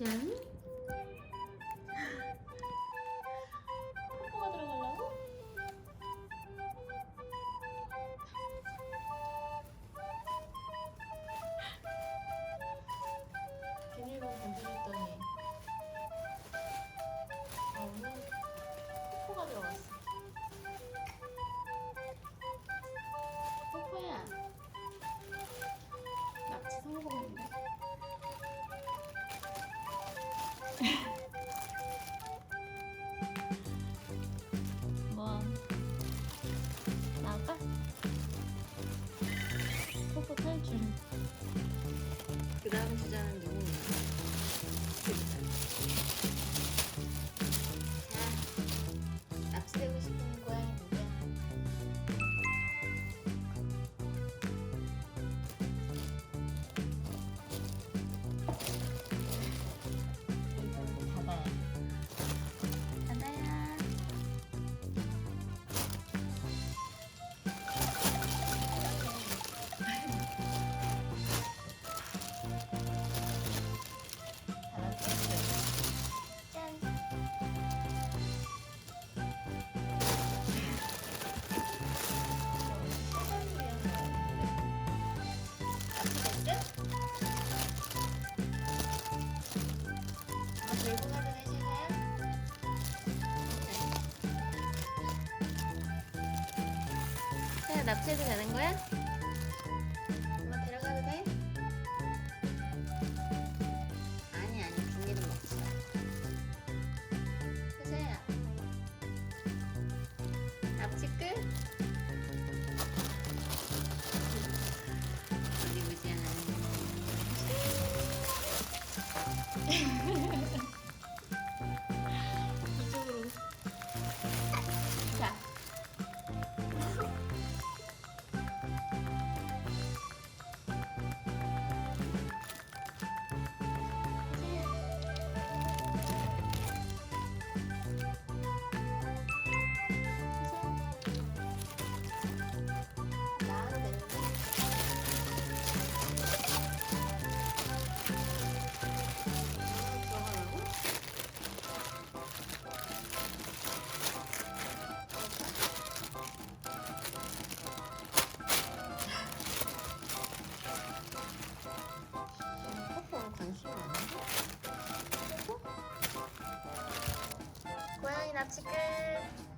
양. 사장님. 그 다음 주자는 누구인가? 자, 납치되고 싶은 납치해도 되는 거야? ちく